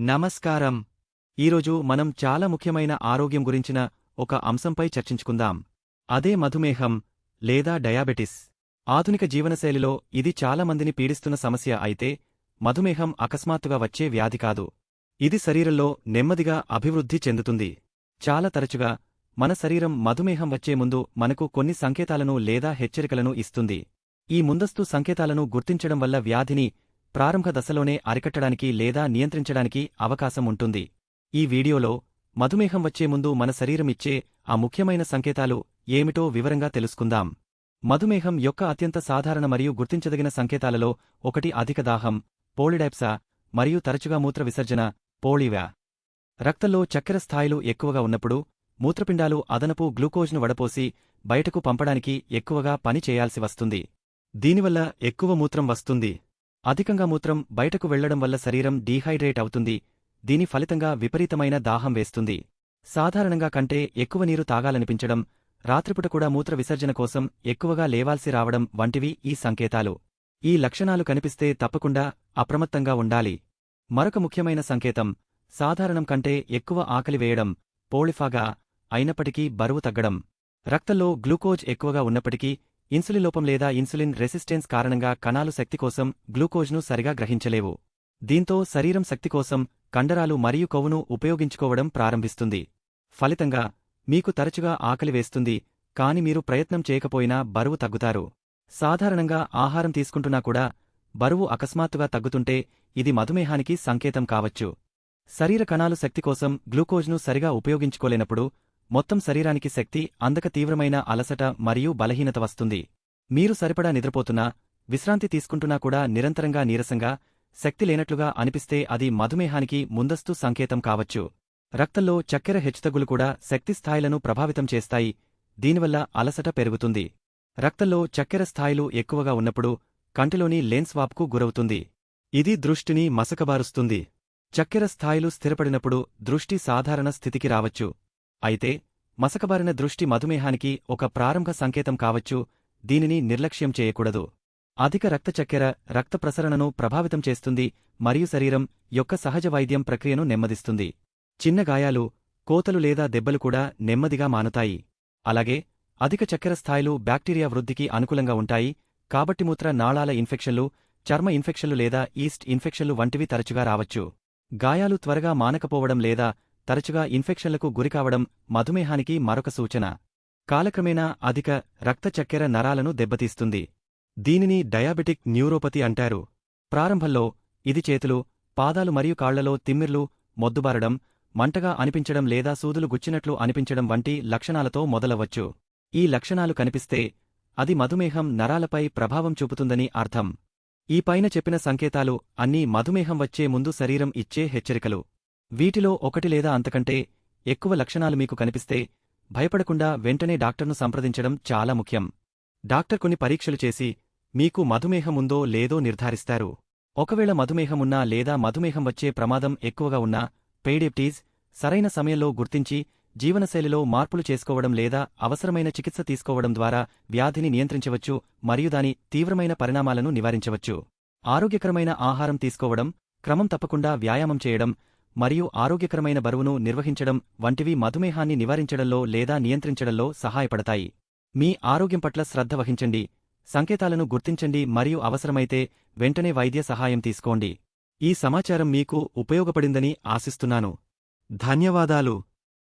నమస్కారం. ఈరోజు మనం చాలా ముఖ్యమైన ఆరోగ్యం గురించిన ఒక అంశంపై చర్చించుకుందాం. అదే మధుమేహం లేదా డయాబెటిస్. ఆధునిక జీవనశైలిలో ఇది చాలా మందిని పీడిస్తున్న సమస్య అయితే మధుమేహం అకస్మాత్తుగా వచ్చే వ్యాధి కాదు. ఇది శరీరంలో నెమ్మదిగా అభివృద్ధి చెందుతుంది. చాలా తరచుగా మన శరీరం మధుమేహం వచ్చే ముందు మనకు కొన్ని సంకేతాలను లేదా హెచ్చరికలను ఇస్తుంది. ఈ ముందస్తు సంకేతాలను గుర్తించడం వల్ల వ్యాధిని ప్రారంభ దశలోనే అరికట్టడానికి లేదా నియంత్రించడానికి అవకాశం ఉంటుంది. ఈ వీడియోలో మధుమేహం వచ్చే ముందు మన శరీరం ఇచ్చే ఆ ముఖ్యమైన సంకేతాలు ఏమిటో వివరంగా తెలుసుకుందాం. మధుమేహం యొక్క అత్యంత సాధారణ మరియు గుర్తించదగిన సంకేతాలలో ఒకటి అధిక దాహం పోలిడైప్సా మరియు తరచుగా మూత్ర విసర్జన పోళివా రక్తంలో చక్కెర స్థాయిలు ఎక్కువగా ఉన్నప్పుడు మూత్రపిండాలు అదనపు గ్లూకోజ్ను వడపోసి బయటకు పంపడానికి ఎక్కువగా పని చేయాల్సి వస్తుంది. దీనివల్ల ఎక్కువ మూత్రం వస్తుంది. అధికంగా మూత్రం బయటకు వెళ్ళడం వల్ల శరీరం డీహైడ్రేట్ అవుతుంది దీని ఫలితంగా విపరీతమైన దాహం వేస్తుంది. సాధారణంగా కంటే ఎక్కువ నీరు తాగాలనిపించడం రాత్రిపుట కూడా మూత్ర విసర్జన కోసం ఎక్కువగా లేవాల్సి రావడం వంటివి ఈ సంకేతాలు. ఈ లక్షణాలు కనిపిస్తే తప్పకుండా అప్రమత్తంగా ఉండాలి. మరొక ముఖ్యమైన సంకేతం సాధారణం కంటే ఎక్కువ ఆకలి వేయడం పోళిఫాగా అయినప్పటికీ బరువు తగ్గడం. రక్తంలో గ్లూకోజ్ ఎక్కువగా ఉన్నప్పటికీ ఇన్సులిన్ లోపం లేదా ఇన్సులిన్ రెసిస్టెన్స్ కారణంగా కణాలు శక్తి కోసం గ్లూకోజ్ను సరిగా గ్రహించలేవు. దీంతో శరీరం శక్తి కోసం కండరాలు మరియు కొవ్వును ఉపయోగించుకోవడం ప్రారంభిస్తుంది. ఫలితంగా మీకు తరచుగా ఆకలి వేస్తుంది కాని మీరు ప్రయత్నం చేయకపోయినా బరువు తగ్గుతారు. సాధారణంగా ఆహారం తీసుకుంటున్నా కూడా బరువు అకస్మాత్తుగా తగ్గుతుంటే ఇది మధుమేహానికి సంకేతం కావచ్చు. శరీర కణాలు శక్తి కోసం గ్లూకోజ్ను సరిగా ఉపయోగించుకోలేనప్పుడు మొత్తం శరీరానికి శక్తి అందక తీవ్రమైన అలసట మరియు బలహీనత వస్తుంది. మీరు సరిపడా నిద్రపోతున్నా విశ్రాంతి తీసుకుంటున్నా కూడా నిరంతరంగా నీరసంగా శక్తి లేనట్లుగా అనిపిస్తే అది మధుమేహానికి ముందస్తు సంకేతం కావచ్చు. రక్తంలో చక్కెర హెచ్చుతగ్గులు కూడా శక్తి స్థాయిలను ప్రభావితం చేస్తాయి దీనివల్ల అలసట పెరుగుతుంది. రక్తంలో చక్కెర స్థాయిలు ఎక్కువగా ఉన్నప్పుడు కంటిలోని లెన్స్ వాప్కు గురవుతుంది. ఇది దృష్టిని మసకబారుస్తుంది. చక్కెర స్థాయిలు స్థిరపడినప్పుడు దృష్టి సాధారణ స్థితికి రావచ్చు. అయితే మసకబారిన దృష్టి మధుమేహానికి ఒక ప్రారంభ సంకేతం కావచ్చు దీనిని నిర్లక్ష్యం చేయకూడదు. అధిక రక్తచక్కెర రక్త ప్రసరణను ప్రభావితం చేస్తుంది మరియు శరీరం యొక్క సహజ వైద్యం ప్రక్రియను నెమ్మదిస్తుంది. చిన్న గాయాలు కోతలు లేదా దెబ్బలు కూడా నెమ్మదిగా మానుతాయి. అలాగే అధిక చక్కెర స్థాయిలు బ్యాక్టీరియా వృద్ధికి అనుకూలంగా ఉంటాయి కాబట్టి మూత్ర నాళాల ఇన్ఫెక్షన్లు చర్మ ఇన్ఫెక్షన్లు లేదా ఈస్ట్ ఇన్ఫెక్షన్లు వంటివి తరచుగా రావచ్చు. గాయాలు త్వరగా మానకపోవడం లేదా తరచుగా ఇన్ఫెక్షన్లకు గురికావడం మధుమేహానికి మరొక సూచన. కాలక్రమేణా అధిక రక్త చక్కెర నరాలను దెబ్బతీస్తుంది. దీనిని డయాబెటిక్ న్యూరోపతి అంటారు. ప్రారంభంలో ఇది చేతులు పాదాలు మరియు కాళ్ళలో తిమ్మిర్లు మొద్దుబారడం మంటగా అనిపించడం లేదా సూదులు గుచ్చినట్లు అనిపించడం వంటి లక్షణాలతో మొదలవచ్చు. ఈ లక్షణాలు కనిపిస్తే అది మధుమేహం నరాలపై ప్రభావం చూపుతుందని అర్థం. ఈ పైన చెప్పిన సంకేతాలు అన్నీ మధుమేహం వచ్చే ముందు శరీరం ఇచ్చే హెచ్చరికలు. వీటిలో ఒకటి లేదా అంతకంటే ఎక్కువ లక్షణాలు మీకు కనిపిస్తే భయపడకుండా వెంటనే డాక్టర్ను సంప్రదించడం చాలా ముఖ్యం. డాక్టర్ కొన్ని పరీక్షలు చేసి మీకు మధుమేహముందో లేదో నిర్ధారిస్తారు. ఒకవేళ మధుమేహమున్నా లేదా మధుమేహం వచ్చే ప్రమాదం ఎక్కువగా ఉన్నా పెయిడెప్టీజ్ సరైన సమయంలో గుర్తించి జీవనశైలిలో మార్పులు చేసుకోవడం లేదా అవసరమైన చికిత్స తీసుకోవడం ద్వారా వ్యాధిని నియంత్రించవచ్చు మరియు దాని తీవ్రమైన పరిణామాలను నివారించవచ్చు. ఆరోగ్యకరమైన ఆహారం తీసుకోవడం క్రమం తప్పకుండా వ్యాయామం చేయడం మరియు ఆరోగ్యకరమైన బరువును నిర్వహించడం వంటివి మధుమేహాన్ని నివారించడంలో లేదా నియంత్రించడంలో సహాయపడతాయి. మీ ఆరోగ్యం పట్ల శ్రద్ధ వహించండి. సంకేతాలను గుర్తించండి మరియు అవసరమైతే వెంటనే వైద్య సహాయం తీసుకోండి. ఈ సమాచారం మీకు ఉపయోగపడిందని ఆశిస్తున్నాను. ధన్యవాదాలు.